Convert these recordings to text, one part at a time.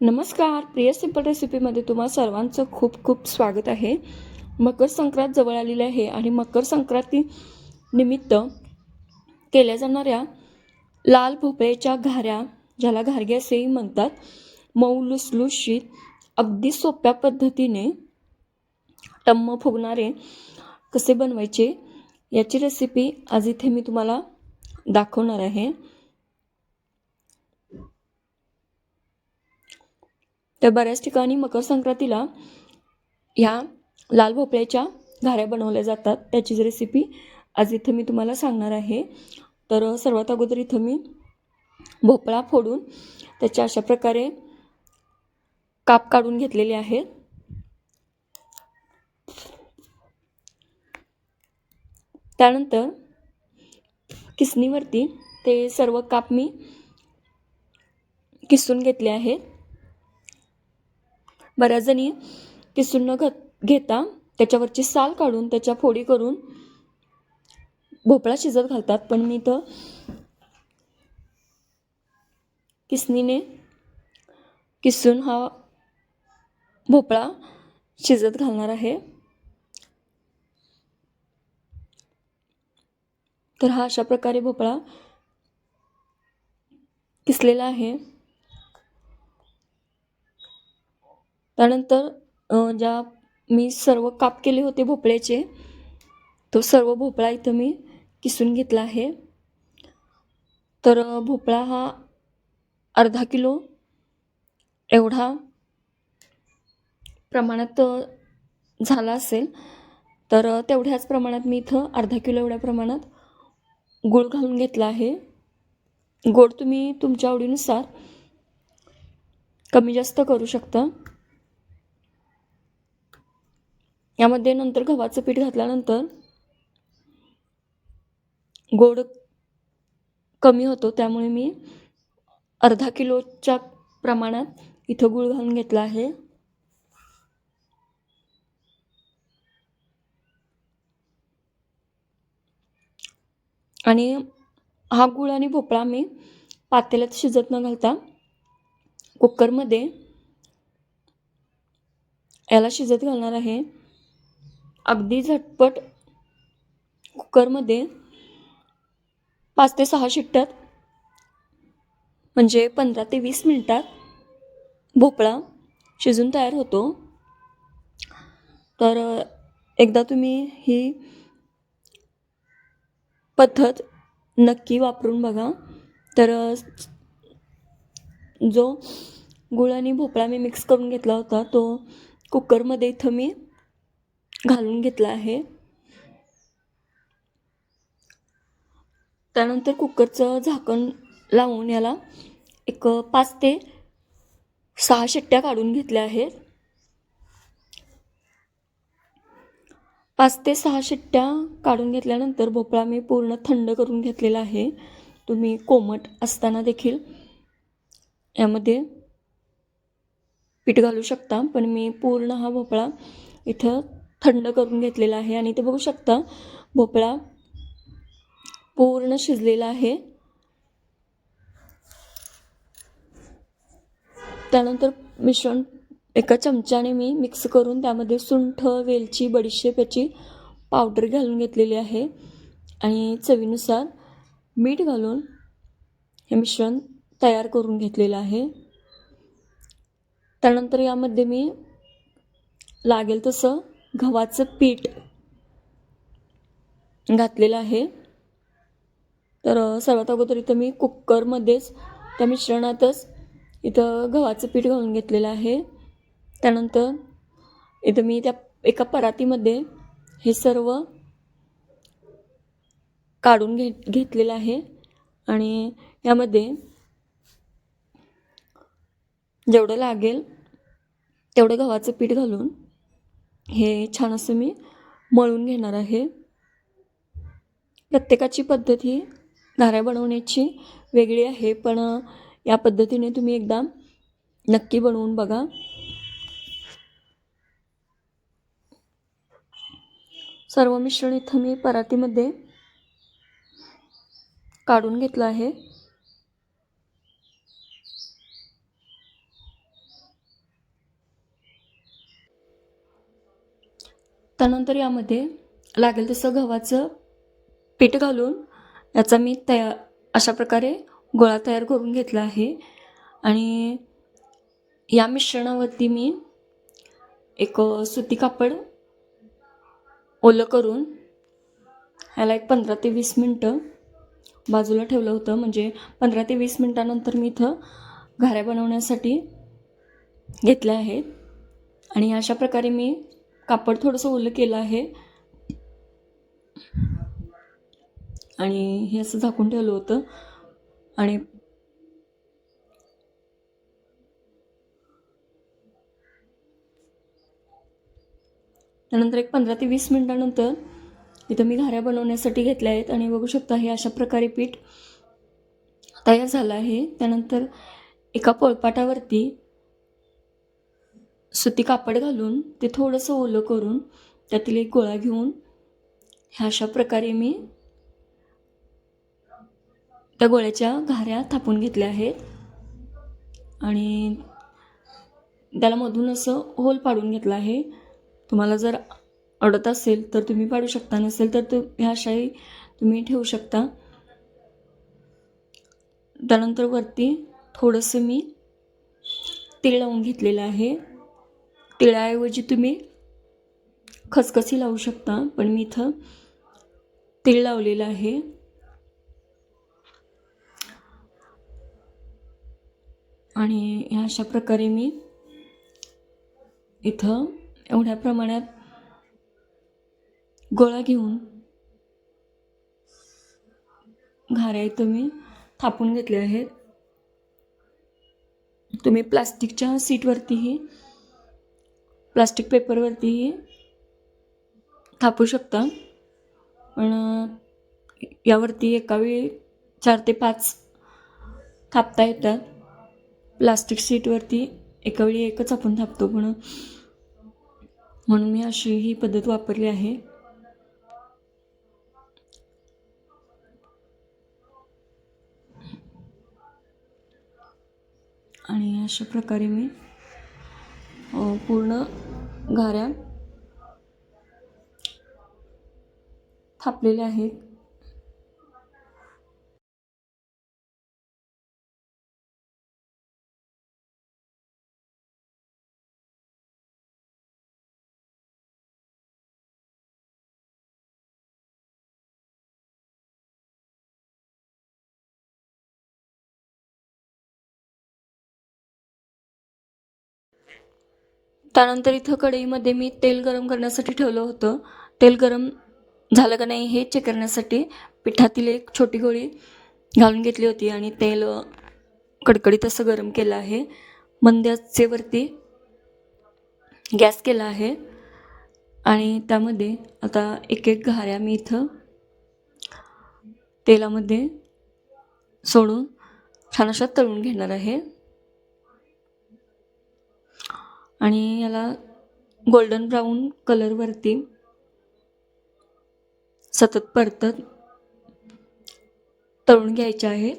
नमस्कार प्रिय सिंपल रेसिपीमध्ये तुम्हा सर्वांचं खूप खूप स्वागत आहे. मकर संक्रांत जवळ आलेली आहे आणि मकर संक्रांती निमित्त केल्या जाणाऱ्या लाल भोपळ्याच्या घाऱ्या ज्याला घारगे असेही म्हणतात मऊ लुसलुशीत अगदी सोप्या पद्धतीने टम्म फुगणारे कसे बनवायचे याची रेसिपी आज इथे मी तुम्हाला दाखवणार आहे. तर बऱ्याच ठिकाणी मकर संक्रांतीला ह्या लाल भोपळ्याच्या घाऱ्या बनवल्या जातात. त्याचीच रेसिपी आज इथं मी तुम्हाला सांगणार आहे. तर सर्वात अगोदर इथं मी भोपळा फोडून त्याच्या अशा प्रकारे काप काढून घेतलेले आहेत. त्यानंतर किसणीवरती ते सर्व काप मी किसून घेतले आहेत. बऱ्याच जणी किसून न घ घेता त्याच्यावरची साल काढून त्याच्या फोडी करून भोपळा शिजत घालतात. पण मी तर किसणीने किसून हा भोपळा शिजत घालणार आहे. तर हा अशा प्रकारे भोपळा किसलेला आहे. त्यानंतर ज्या मी सर्व काप केले होते भोपळ्याचे तो सर्व भोपळा इथं मी किसून घेतला आहे. तर भोपळा हा अर्धा किलो एवढा प्रमाणात झाला असेल. तर तेवढ्याच प्रमाणात मी इथं अर्धा किलो एवढ्या प्रमाणात गूळ घालून घेतला आहे. गोड तुम्ही तुमच्या आवडीनुसार कमी जास्त करू शकता. यामध्ये नंतर गव्हाचं पीठ घातल्यानंतर गोड कमी होतो त्यामुळे मी अर्धा किलोच्या प्रमाणात इथं गूळ घालून घेतला आहे. आणि हा गूळ आणि भोपळा मी पातेल्यात शिजत न घालता कुकरमध्ये याला शिजत घालणार आहे. अगदी झटपट कुकरमध्ये पाच ते सहा शिट्ट्यात म्हणजे पंधरा ते वीस मिनटात भोपळा शिजून तयार होतो. तर एकदा तुम्ही ही पद्धत नक्की वापरून बघा. तर जो गुळ आणि भोपळा मी मिक्स करून घेतला होता तो कुकरमध्ये इथं मी घालून घेतला आहे. त्यानंतर कुकरचं झाकण लावून याला एक पाच ते सहा शिट्ट्या काढून घेतल्या आहेत. पाच ते सहा शिट्ट्या काढून घेतल्यानंतर भोपळा मी पूर्ण थंड करून घेतलेला आहे. तुम्ही कोमट असताना देखील यामध्ये पीठ घालू शकता पण मी पूर्ण हा भोपळा इथं थंड करून घेतलेला आहे आणि ते बघू शकता भोपळा पूर्ण शिजलेला आहे. त्यानंतर मिश्रण एका चमच्याने मी मिक्स करून त्यामध्ये सुंठ वेलची बडीशेप याची पावडर घालून घेतलेली आहे. आणि चवीनुसार मीठ घालून हे मिश्रण तयार करून घेतलेलं आहे. त्यानंतर यामध्ये मी लागेल तसं गव्हाचं पीठ घातलेलं आहे. तर सर्वात अगोदर इथं मी कुकरमध्येच त्या मिश्रणातच इथं गव्हाचं पीठ घालून घेतलेलं आहे. त्यानंतर इथं मी त्या एका परातीमध्ये हे सर्व काढून घे घेतलेलं आहे. आणि यामध्ये जेवढं लागेल तेवढं गव्हाचं पीठ घालून हे छान असं मी मळून घेणार आहे. प्रत्येकाची पद्धत ही घाऱ्या बनवण्याची वेगळी आहे पण या पद्धतीने तुम्ही एकदा नक्की बनवून बघा. सर्व मिश्रण इथं मी परातीमध्ये काढून घेतलं आहे. त्यानंतर यामध्ये लागेल तसं गव्हाचं पीठ घालून याचा मी तया अशा प्रकारे गोळा तयार करून घेतला आहे. आणि या मिश्रणावरती मी एक सुती कापड ओलं करून ह्याला एक पंधरा ते वीस मिनटं बाजूला ठेवलं होतं. म्हणजे पंधरा ते वीस मिनटानंतर मी इथं घाऱ्या बनवण्यासाठी घेतल्या आहेत. आणि अशा प्रकारे मी कापड थोडंसं ओलं केलं आहे. आणि हे असं झाकून ठेवलं होतं. आणि त्यानंतर एक पंधरा ते वीस मिनटानंतर इथं मी घाऱ्या बनवण्यासाठी घेतल्या आहेत. आणि बघू शकता हे अशा प्रकारे पीठ तयार झालं आहे. त्यानंतर एका पोळपाटावरती सुती कापड घालून ते थोडंसं ओलं करून त्यातील एक गोळा घेऊन ह्या अशा प्रकारे मी त्या गोळ्याच्या घाऱ्या थापून घेतल्या आहेत. आणि त्याला मधून असं होल पाडून घेतलं आहे. तुम्हाला जर अडत असेल तर तुम्ही पाडू शकता नसेल तर तु ह्या अशाही तुम्ही ठेवू शकता. त्यानंतर वरती थोडंसं मी तेल लावून घेतलेलं आहे. तिळाऐवजी तुम्ही खसखसी लावू शकता पण मी इथं तीळ लावलेलं आहे. आणि ह्या अशा प्रकारे मी इथं एवढ्या प्रमाणात गोळा घेऊन घाऱ्या इथं मी थापून घेतले आहेत. तुम्ही प्लास्टिकच्या सीटवरतीही प्लास्टिक पेपरवरतीही थापू शकता. पण यावरती एकावेळी चार ते पाच थापता येतात. प्लास्टिक सीटवरती एकावेळी एकच आपण थापतो. पण म्हणून मी अशी ही पद्धत वापरली आहे. आणि अशा प्रकारे मी पूर्ण घाऱ्या थापलेल्या आहेत. त्यानंतर इथं कढईमध्ये मी तेल गरम करण्यासाठी ठेवलं होतं. तेल गरम झालं का नाही हे चेक करण्यासाठी पिठातील एक छोटी गोळी घालून घेतली होती आणि तेल कडकडीत असं गरम केलं आहे. मंद्याचेवरती गॅस केला आहे. आणि त्यामध्ये आता एक एक घाऱ्या मी इथं तेलामध्ये सोडून छान अशा तळून घेणार आहे. आणि याला गोल्डन ब्राऊन कलरवरती सतत परतत तळून घ्यायचे आहेत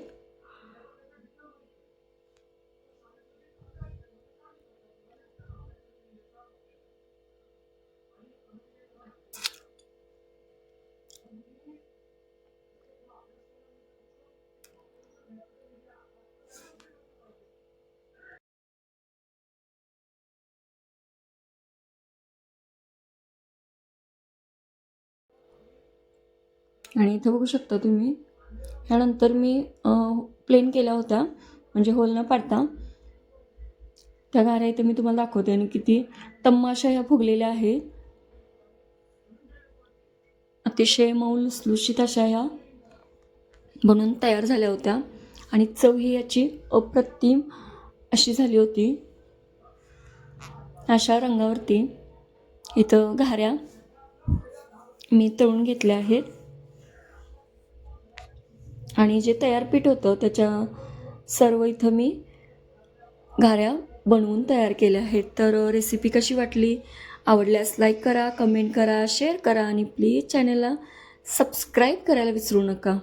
आणि इथं बघू शकता तुम्ही ह्यानंतर मी प्लेन केल्या होत्या म्हणजे होल न पाडता. त्या घाऱ्या इथं मी तुम्हाला दाखवते आणि किती तम्माशा ह्या फुगलेल्या आहेत अतिशय मऊ लुसलुशीत अशा ह्या बनून तयार झाल्या होत्या. आणि चव ही याची अप्रतिम अशी झाली होती. अशा रंगावरती इथं घाऱ्या मी तळून घेतल्या आहेत. आणि जे तयार पीठ होतं त्याच्या सर्व इथं मी घाऱ्या बनवून तयार केल्या आहेत. तर रेसिपी कशी वाटली? आवडल्यास लाईक करा कमेंट करा शेअर करा आणि प्लीज चॅनलला सबस्क्राईब करायला विसरू नका.